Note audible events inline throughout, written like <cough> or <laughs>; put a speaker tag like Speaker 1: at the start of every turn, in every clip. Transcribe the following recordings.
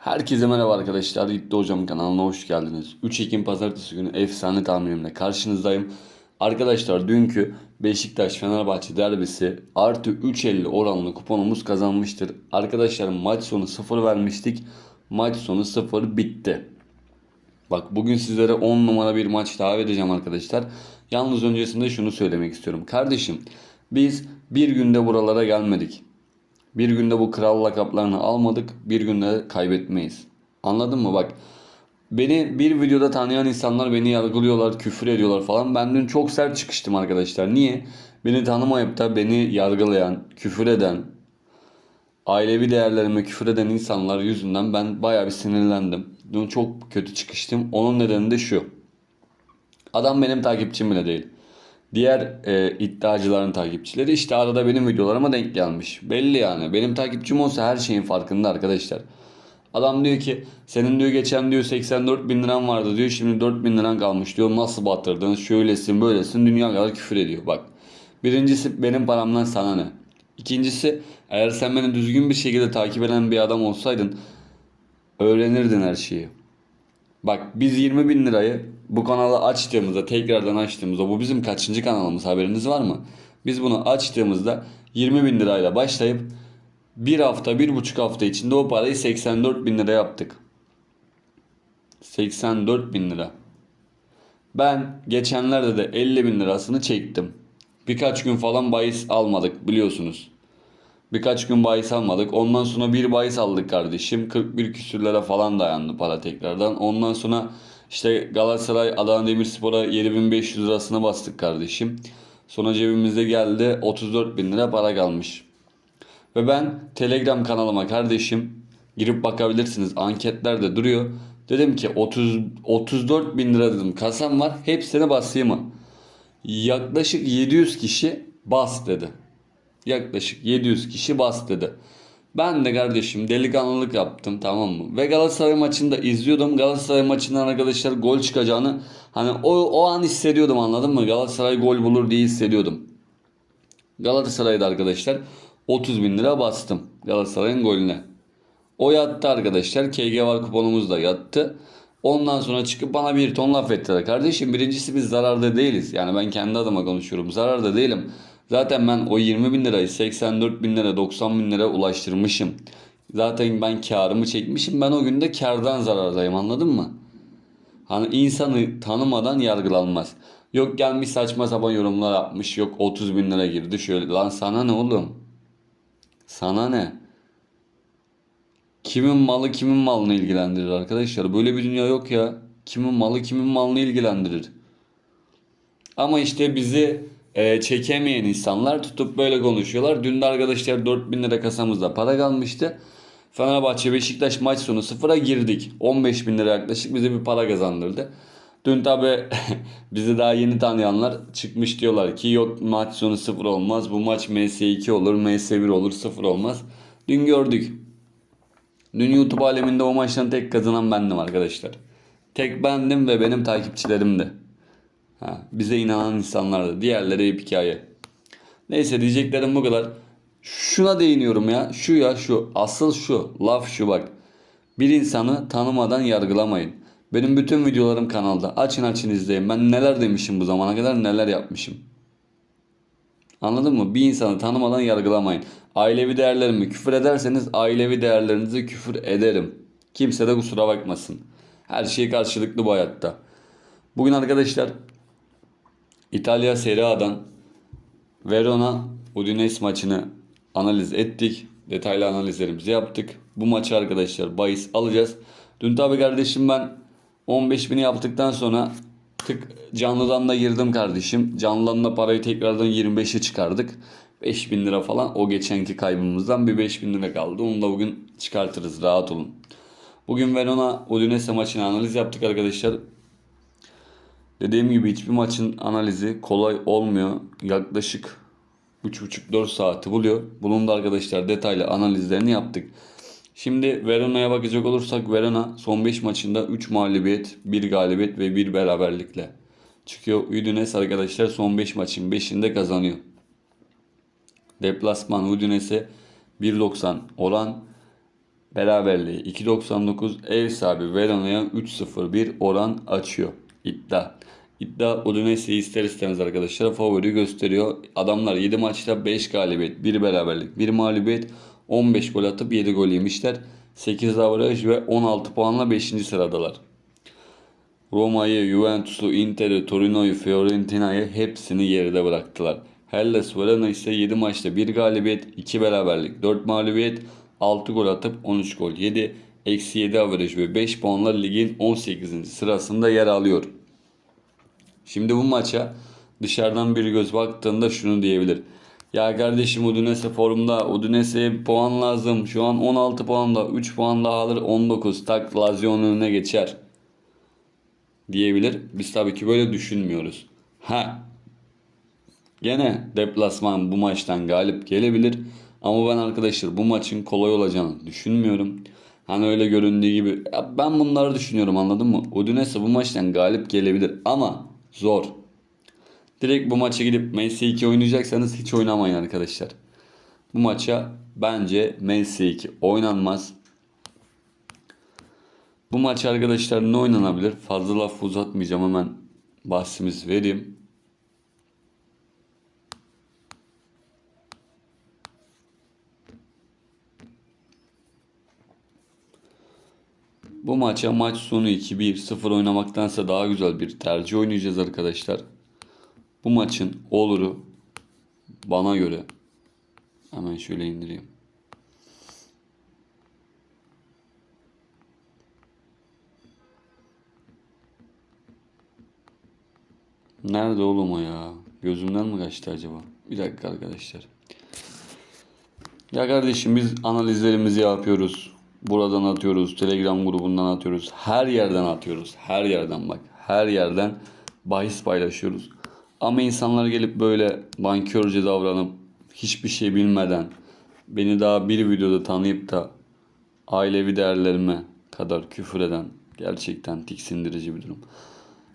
Speaker 1: Herkese merhaba arkadaşlar. İddia Hocam kanalına hoş geldiniz. 3 Ekim Pazartesi günü efsane tahminimle karşınızdayım. Arkadaşlar dünkü Beşiktaş-Fenerbahçe derbisi artı 3.50 oranlı kuponumuz kazanmıştır. Arkadaşlar maç sonu 0 vermiştik. Maç sonu 0 bitti. Bak bugün sizlere 10 numara bir maç daha vereceğim arkadaşlar. Yalnız öncesinde şunu söylemek istiyorum. Kardeşim biz bir günde buralara gelmedik. Bir günde bu kral lakaplarını almadık. Bir günde kaybetmeyiz. Anladın mı? Bak beni bir videoda tanıyan insanlar beni yargılıyorlar, küfür ediyorlar falan. Ben dün çok sert çıkıştım arkadaşlar. Niye? Beni tanımayıp da beni yargılayan, küfür eden, ailevi değerlerime küfür eden insanlar yüzünden ben bayağı bir sinirlendim. Dün çok kötü çıkıştım. Onun nedeni de şu. Adam benim takipçim bile değil. Diğer e, iddiacıların takipçileri işte arada benim videolarıma denk gelmiş. Belli yani. Benim takipçim olsa her şeyin farkında arkadaşlar. Adam diyor ki senin diyor geçen diyor 84 bin liran vardı diyor şimdi 4 bin liran kalmış diyor nasıl batırdın şöylesin böylesin dünya kadar küfür ediyor bak. Birincisi benim paramdan sana ne? İkincisi eğer sen beni düzgün bir şekilde takip eden bir adam olsaydın öğrenirdin her şeyi. Bak biz 20 bin lirayı bu kanalı açtığımızda tekrardan açtığımızda bu bizim kaçıncı kanalımız haberiniz var mı? Biz bunu açtığımızda 20 bin lirayla başlayıp bir hafta bir buçuk hafta içinde o parayı 84 bin lira yaptık. 84 bin lira. Ben geçenlerde de 50 bin lirasını çektim. Birkaç gün falan bahis almadık biliyorsunuz. Birkaç gün bahis almadık. Ondan sonra bir bahis aldık kardeşim. 41 küsürlere falan dayandı para tekrardan. Ondan sonra işte Galatasaray Adana Demirspor'a 7500 lirasını bastık kardeşim. Sonra cebimizde geldi 34 bin lira para kalmış. Ve ben Telegram kanalıma kardeşim girip bakabilirsiniz. Anketlerde duruyor. Dedim ki 30 34 bin lira dedim kasam var. Hepsine basayım mı? Yaklaşık 700 kişi bas dedi. Yaklaşık 700 kişi bas dedi. Ben de kardeşim delikanlılık yaptım tamam mı? Ve Galatasaray maçında izliyordum. Galatasaray maçından arkadaşlar gol çıkacağını hani o, o an hissediyordum anladın mı? Galatasaray gol bulur diye hissediyordum. Galatasaray'da arkadaşlar 30 bin lira bastım Galatasaray'ın golüne. O yattı arkadaşlar. KG var kuponumuz da yattı. Ondan sonra çıkıp bana bir ton laf ettiler. Kardeşim birincisi biz zararda değiliz. Yani ben kendi adıma konuşuyorum. Zararda değilim. Zaten ben o 20 bin lirayı 84 bin lira 90 bin lira ulaştırmışım. Zaten ben karımı çekmişim. Ben o günde kardan zarardayım anladın mı? Hani insanı tanımadan yargılanmaz. Yok gelmiş saçma sapan yorumlar yapmış. Yok 30 bin lira girdi şöyle. Lan sana ne oğlum? Sana ne? Kimin malı kimin malını ilgilendirir arkadaşlar. Böyle bir dünya yok ya. Kimin malı kimin malını ilgilendirir. Ama işte bizi e, çekemeyen insanlar tutup böyle konuşuyorlar. Dün de arkadaşlar 4000 lira kasamızda para kalmıştı. Fenerbahçe Beşiktaş maç sonu sıfıra girdik. 15 bin lira yaklaşık bize bir para kazandırdı. Dün tabi <laughs> bizi daha yeni tanıyanlar çıkmış diyorlar ki yok maç sonu sıfır olmaz. Bu maç MS2 olur, MS1 olur, sıfır olmaz. Dün gördük. Dün YouTube aleminde o maçtan tek kazanan bendim arkadaşlar. Tek bendim ve benim takipçilerimdi. Ha, bize inanan insanlardı. Diğerleri hep hikaye. Neyse diyeceklerim bu kadar. Şuna değiniyorum ya. Şu ya şu. Asıl şu. Laf şu bak. Bir insanı tanımadan yargılamayın. Benim bütün videolarım kanalda. Açın açın izleyin. Ben neler demişim bu zamana kadar neler yapmışım. Anladın mı? Bir insanı tanımadan yargılamayın. Ailevi değerlerimi küfür ederseniz ailevi değerlerinizi küfür ederim. Kimse de kusura bakmasın. Her şey karşılıklı bu hayatta. Bugün arkadaşlar İtalya Serie A'dan Verona Udinese maçını analiz ettik. Detaylı analizlerimizi yaptık. Bu maçı arkadaşlar bahis alacağız. Dün tabi kardeşim ben 15 bini yaptıktan sonra tık canlıdan da girdim kardeşim. Canlıdan da parayı tekrardan 25'e çıkardık. 5000 lira falan o geçenki kaybımızdan bir 5000 lira kaldı. Onu da bugün çıkartırız rahat olun. Bugün Verona Udinese maçını analiz yaptık arkadaşlar. Dediğim gibi hiçbir maçın analizi kolay olmuyor. Yaklaşık 3,5-4 saati buluyor. Bunun da arkadaşlar detaylı analizlerini yaptık. Şimdi Verona'ya bakacak olursak Verona son 5 maçında 3 mağlubiyet, 1 galibiyet ve 1 beraberlikle çıkıyor. Udinese arkadaşlar son 5 maçın 5'inde kazanıyor. Deplasman Udinese 1.90 oran beraberliği 2.99 ev sahibi Verona'ya 3.01 bir oran açıyor. İddia. İddia Udinese'yi ister istemez arkadaşlar favori gösteriyor. Adamlar 7 maçta 5 galibiyet, 1 beraberlik, 1 mağlubiyet, 15 gol atıp 7 gol yemişler. 8 averaj ve 16 puanla 5. sıradalar. Roma'yı, Juventus'u, Inter'i, Torino'yu, Fiorentina'yı hepsini geride bıraktılar. Hellas Verona ise 7 maçta 1 galibiyet, 2 beraberlik, 4 mağlubiyet, 6 gol atıp 13 gol yedi. Eksi 7 averaj ve 5 puanla ligin 18. sırasında yer alıyor. Şimdi bu maça dışarıdan bir göz baktığında şunu diyebilir. Ya kardeşim Udinese formda. Udinese'ye puan lazım. Şu an 16 puanda. 3 puan daha alır 19. Tak Lazio'nun önüne geçer. Diyebilir. Biz tabii ki böyle düşünmüyoruz. Ha. Gene deplasman bu maçtan galip gelebilir. Ama ben arkadaşlar bu maçın kolay olacağını düşünmüyorum. Hani öyle göründüğü gibi. Ya ben bunları düşünüyorum anladın mı? Udinese bu maçtan galip gelebilir ama zor. Direkt bu maça gidip Messi 2 oynayacaksanız hiç oynamayın arkadaşlar. Bu maça bence Messi 2 oynanmaz. Bu maç arkadaşlar ne oynanabilir? Fazla laf uzatmayacağım hemen bahsimiz vereyim. Bu maça maç sonu 2-1-0 oynamaktansa daha güzel bir tercih oynayacağız arkadaşlar. Bu maçın oluru bana göre hemen şöyle indireyim. Nerede oğlum o ya? Gözümden mi kaçtı acaba? Bir dakika arkadaşlar. Ya kardeşim biz analizlerimizi yapıyoruz. Buradan atıyoruz. Telegram grubundan atıyoruz. Her yerden atıyoruz. Her yerden bak. Her yerden bahis paylaşıyoruz. Ama insanlar gelip böyle bankörce davranıp hiçbir şey bilmeden beni daha bir videoda tanıyıp da ailevi değerlerime kadar küfür eden gerçekten tiksindirici bir durum.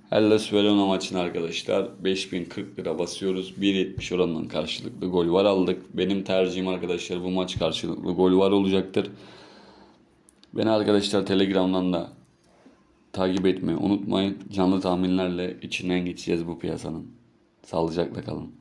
Speaker 1: Hellas Verona maçını arkadaşlar 5040 lira basıyoruz. 1.70 oranından karşılıklı gol var aldık. Benim tercihim arkadaşlar bu maç karşılıklı gol var olacaktır. Beni arkadaşlar Telegram'dan da takip etmeyi unutmayın. Canlı tahminlerle içinden geçeceğiz bu piyasanın. Sağlıcakla kalın.